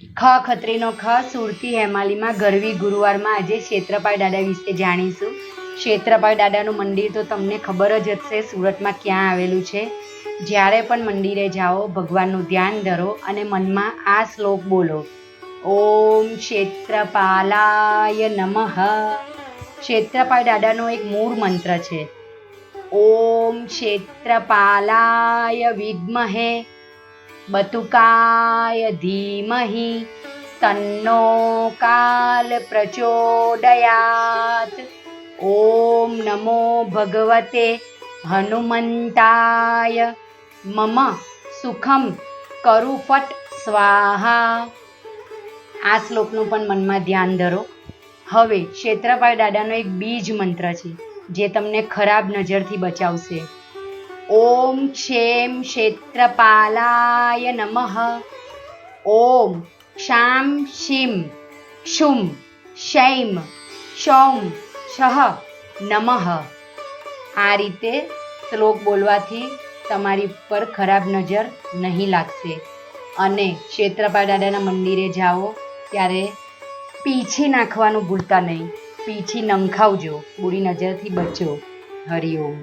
ખ ખત્રીનો ખ સુરતી હેમાલીમાં ગરવી ગુરુવારમાં આજે ક્ષેત્રપાળ દાદા વિશે જાણીશું. ક્ષેત્રપાળ દાદાનું મંદિર તો તમને ખબર જ હશે સુરતમાં ક્યાં આવેલું છે. જ્યારે પણ મંદિરે જાઓ ભગવાનનું ધ્યાન ધરો અને મનમાં આ શ્લોક બોલો. ઓમ ક્ષેત્રપાલાય નમઃ. ક્ષેત્રપાળ દાદાનો એક મૂળ મંત્ર છે. ઓમ ક્ષેત્રપાલાય વિદ્મહે. બતુકાય ધીમહિ તન્નો કાલ પ્રચોદયાત ઓમ નમો ભગવતે હનુમંતાય મમ સુખમ કરુફટ સ્વાહા આ શ્લોકનું પણ મનમાં ધ્યાન ધરો. હવે ક્ષેત્રપાળ દાદાનો એક બીજ મંત્ર છે, જે તમને ખરાબ નજરથી બચાવશે. ઓમ ક્ષેમ ક્ષેત્રપાલાય નમઃ ઓમ શામ શિમ ક્ષુમ શૈમ શૌમ શહ નમઃ આ રીતે શ્લોક બોલવાથી તમારી પર ખરાબ નજર નહીં લાગશે અને ક્ષેત્રપાળ દાદાના મંદિરે જાઓ ત્યારે પીછી નાખવાનું ભૂલતા નહીં, પીછી નંખાવજો, બુરી નજરથી બચો હરિઓમ